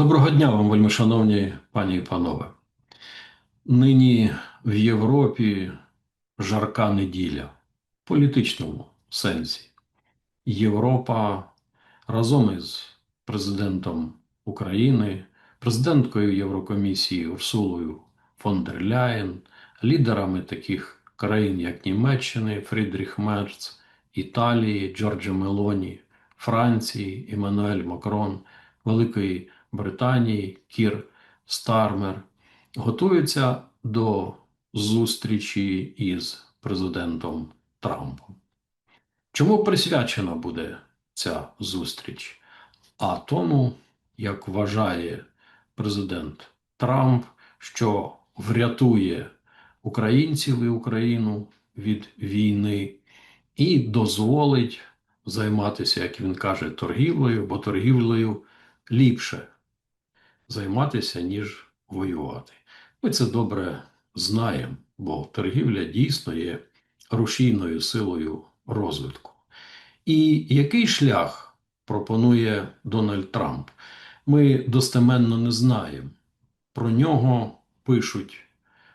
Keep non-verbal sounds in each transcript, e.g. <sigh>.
Доброго дня вам, вельми шановні пані і панове. Нині в Європі жарка неділя в політичному сенсі. Європа разом із президентом України, президенткою Єврокомісії Урсулою фон дер Ляєн, лідерами таких країн, як Німеччини, Фрідріх Мерц, Італії, Джорджо Мелоні, Франції, Еммануель Макрон, Великої Британії, Кір Стармер готуються до зустрічі із президентом Трампом. Чому присвячена буде ця зустріч? А тому, як вважає президент Трамп, що врятує українців і Україну від війни і дозволить займатися, як він каже, торгівлею, бо торгівлею ліпше займатися, ніж воювати. Ми це добре знаємо, бо торгівля дійсно є рушійною силою розвитку. І який шлях пропонує Дональд Трамп? Ми достеменно не знаємо. Про нього пишуть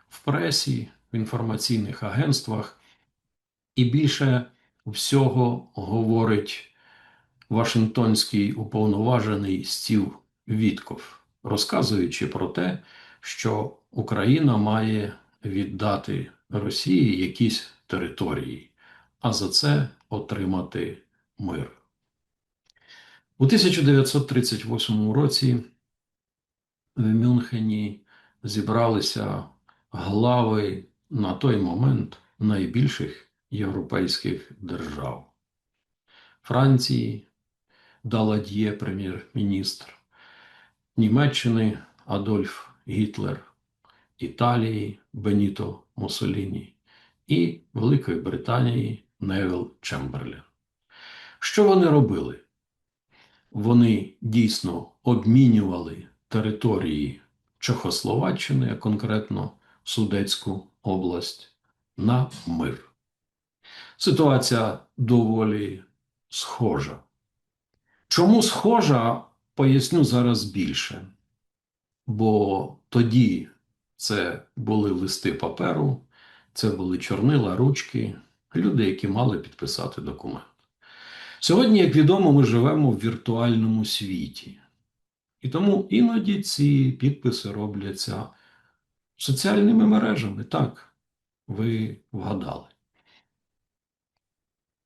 в пресі, в інформаційних агентствах, і більше всього говорить Вашингтонський уповноважений стів Вітков, розказуючи про те, що Україна має віддати Росії якісь території, а за це отримати мир. У 1938 році в Мюнхені зібралися глави на той момент найбільших європейських держав Франції, Далад'є, прем'єр-міністр, Німеччини Адольф Гітлер, Італії Беніто Муссоліні і Великої Британії Невіл Чемберлен. Що вони робили? Вони дійсно обмінювали території Чехословаччини, а конкретно Судецьку область, на мир. Ситуація доволі схожа. Чому схожа, поясню зараз більше. Бо тоді це були листи паперу, це були чорнила, ручки, люди, які мали підписати документ. Сьогодні, як відомо, ми живемо в віртуальному світі. І тому іноді ці підписи робляться соціальними мережами. Так, ви вгадали.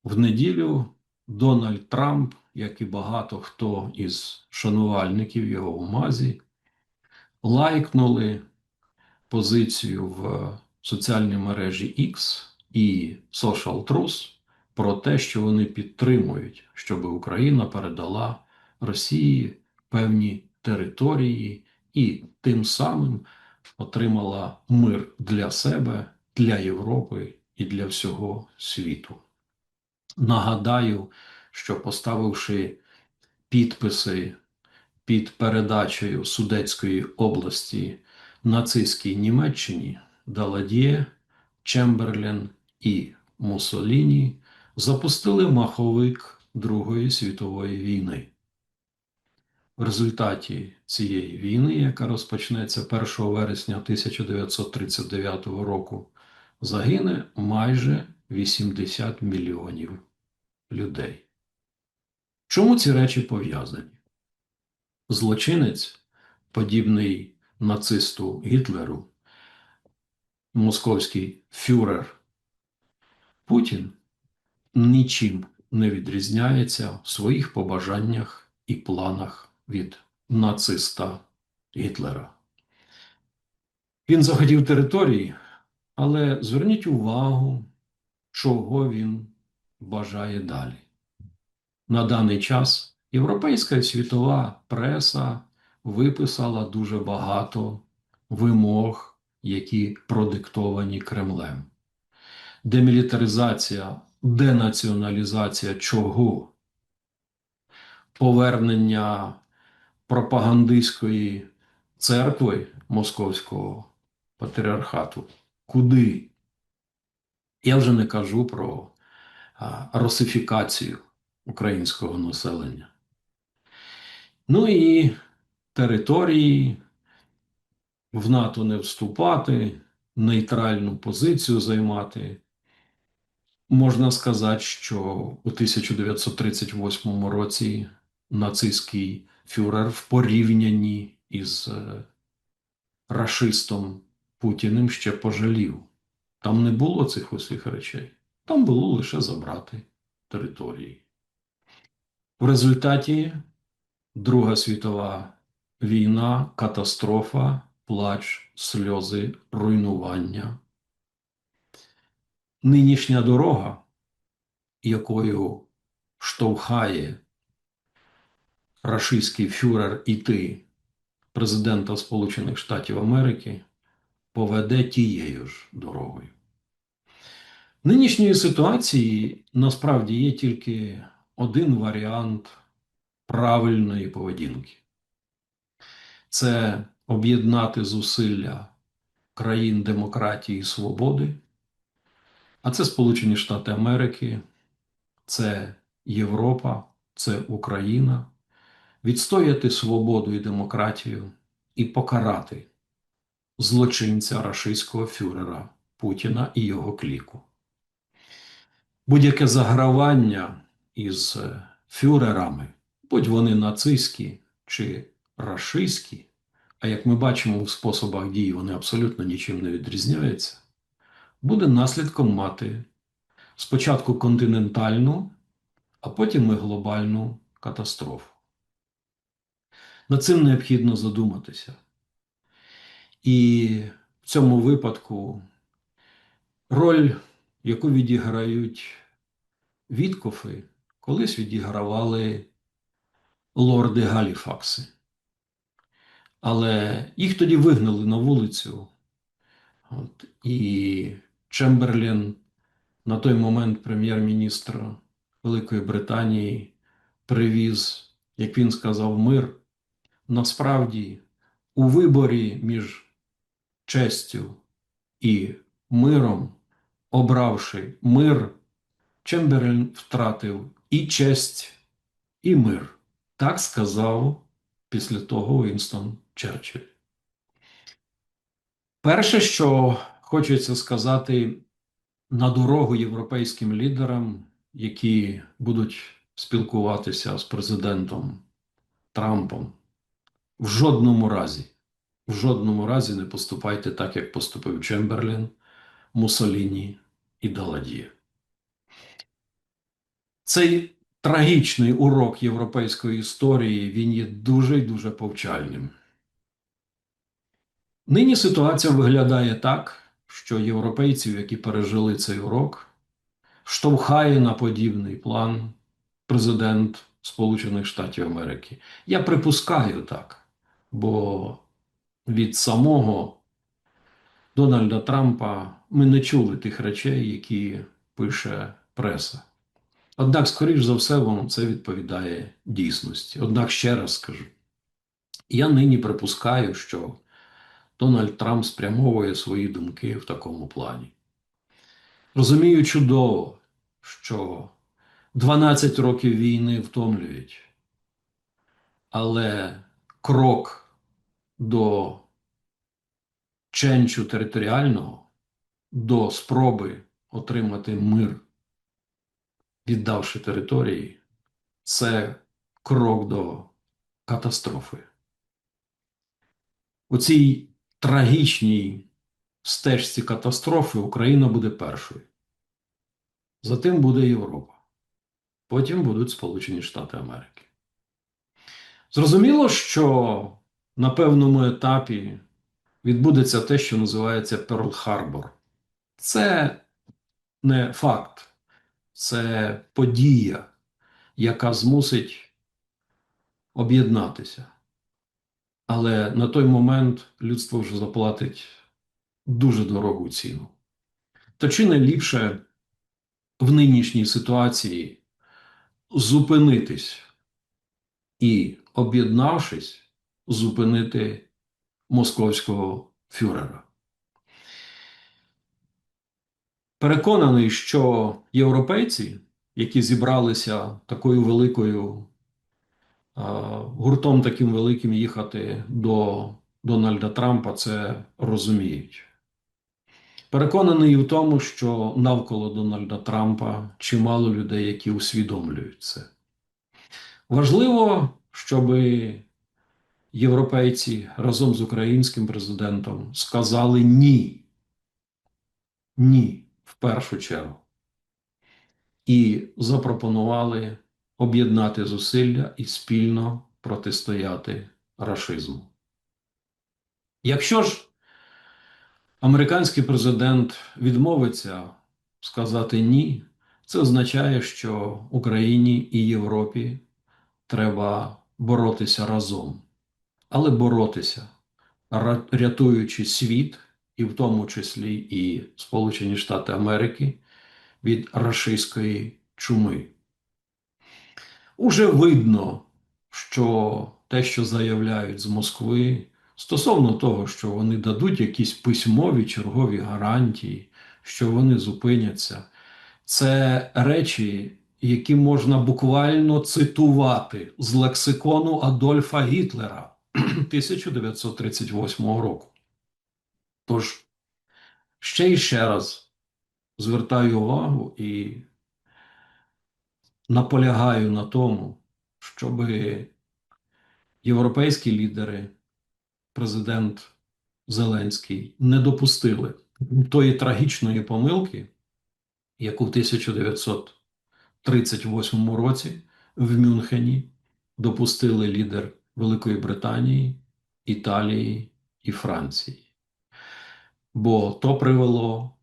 В неділю Дональд Трамп, як і багато хто із шанувальників його в мазі, лайкнули позицію в соціальній мережі X і Social Truth про те, що вони підтримують, щоб Україна передала Росії певні території і тим самим отримала мир для себе, для Європи і для всього світу. Нагадаю, що поставивши підписи під передачею Судецької області нацистській Німеччині Даладє, Чемберлен і Муссоліні запустили маховик Другої світової війни. В результаті цієї війни, яка розпочнеться 1 вересня 1939 року, загине майже 80 мільйонів людей. Чому ці речі пов'язані? Злочинець, подібний нацисту Гітлеру, московський фюрер Путін нічим не відрізняється в своїх побажаннях і планах від нациста Гітлера. Він захотів території, але зверніть увагу, чого він бажає далі. На даний час європейська і світова преса виписала дуже багато вимог, які продиктовані Кремлем. Демілітаризація, денаціоналізація чого? Повернення пропагандистської церкви Московського патріархату. Куди? Я вже не кажу про русифікацію українського населення. Ну і території, в НАТО не вступати, нейтральну позицію займати. Можна сказати, що у 1938 році нацистський фюрер в порівнянні із е, рашистом Путіним ще пожалів. Там не було цих усіх речей. Там було лише забрати території. В результаті Друга світова війна, катастрофа, плач, сльози, руйнування. Нинішня дорога, якою штовхає рашистський фюрер іти президента Сполучених Штатів Америки, поведе тією ж дорогою. Нинішньої ситуації насправді є тільки один варіант правильної поведінки. Це об'єднати зусилля країн демократії і свободи, а це Сполучені Штати Америки, це Європа, це Україна, відстояти свободу і демократію і покарати злочинця рашистського фюрера Путіна і його кліку. Будь-яке загравання із е, фюрерами, будь вони нацистські чи рашистські, а як ми бачимо в способах дії, вони абсолютно нічим не відрізняються, буде наслідком мати спочатку континентальну, а потім і глобальну катастрофу. Над цим необхідно задуматися. І в цьому випадку роль, яку відіграють Віткофи, колись відігравали лорди Галіфакси. Але їх тоді вигнали на вулицю. От, і Чемберлін, на той момент прем'єр-міністр Великої Британії, привіз, як він сказав, мир. Насправді, у виборі між честю і миром, обравши мир, Чемберлін втратив і честь, і мир. Так сказав після того Вінстон Черчилль. Перше, що хочеться сказати на дорогу європейським лідерам, які будуть спілкуватися з президентом Трампом, в жодному разі, в жодному разі не поступайте так, як поступив Чемберлін, Муссоліні і Даладіє. Цей трагічний урок європейської історії він є дуже і дуже повчальним. Нині ситуація виглядає так, що європейців, які пережили цей урок, штовхає на подібний план президент Сполучених Штатів Америки. Я припускаю так, бо від самого Дональда Трампа ми не чули тих речей, які пише преса. Однак, скоріш за все, воно це відповідає дійсності. Однак, ще раз скажу: я нині припускаю, що Дональд Трамп спрямовує свої думки в такому плані. Розумію чудово, що 12 років війни втомлюють, але крок до ченчу територіального, до спроби отримати мир віддавши території, це крок до катастрофи. У цій трагічній стежці катастрофи Україна буде першою. Затим буде Європа. Потім будуть Сполучені Штати Америки. Зрозуміло, що на певному етапі відбудеться те, що називається Перл-Харбор. Це не факт це подія, яка змусить об'єднатися. Але на той момент людство вже заплатить дуже дорогу ціну. То чи не ліпше в нинішній ситуації зупинитись і, об'єднавшись, зупинити московського фюрера? Переконаний, що європейці, які зібралися такою великою гуртом таким великим їхати до Дональда Трампа, це розуміють. Переконаний в тому, що навколо Дональда Трампа чимало людей, які усвідомлюють це. Важливо, щоб європейці разом з українським президентом сказали ні. Ні, в першу чергу. І запропонували об'єднати зусилля і спільно протистояти рашизму. Якщо ж американський президент відмовиться сказати ні, це означає, що Україні і Європі треба боротися разом, але боротися, рятуючи світ, і в тому числі і Сполучені Штати Америки від рашистської чуми. Уже видно, що те, що заявляють з Москви, стосовно того, що вони дадуть якісь письмові чергові гарантії, що вони зупиняться, це речі, які можна буквально цитувати з лексикону Адольфа Гітлера <clears throat> 1938 року. Тож, ще і ще раз звертаю увагу і наполягаю на тому, щоб європейські лідери, президент Зеленський не допустили тої трагічної помилки, яку в 1938 році в Мюнхені допустили лідер Великої Британії, Італії і Франції. Бо то привело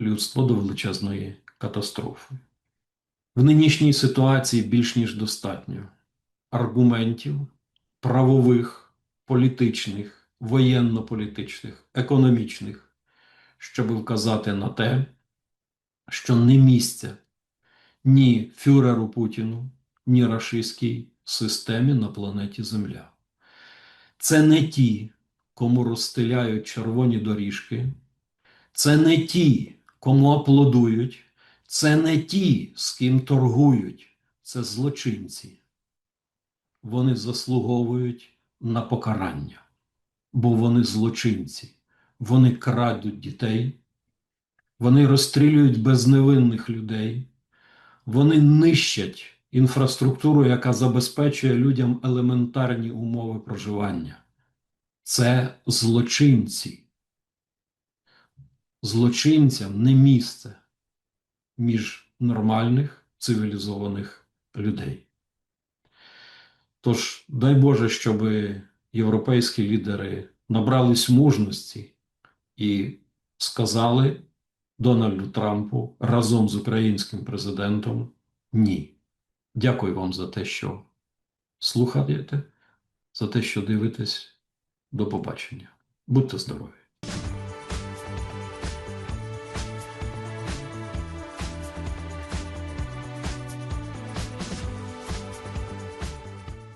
людство до величезної катастрофи. В нинішній ситуації більш ніж достатньо аргументів правових, політичних, воєнно-політичних, економічних, щоб вказати на те, що не місце ні фюреру Путіну, ні рашистській системі на планеті Земля. Це не ті, кому розстеляють червоні доріжки, це не ті, кому аплодують, це не ті, з ким торгують, це злочинці. Вони заслуговують на покарання, бо вони злочинці, вони крадуть дітей, вони розстрілюють безневинних людей, вони нищать інфраструктуру, яка забезпечує людям елементарні умови проживання. Це злочинці. Злочинцям не місце між нормальних цивілізованих людей. Тож, дай Боже, щоб європейські лідери набрались мужності і сказали Дональду Трампу разом з українським президентом ні. Дякую вам за те, що слухаєте, за те, що дивитесь. До побачення. Будьте здорові!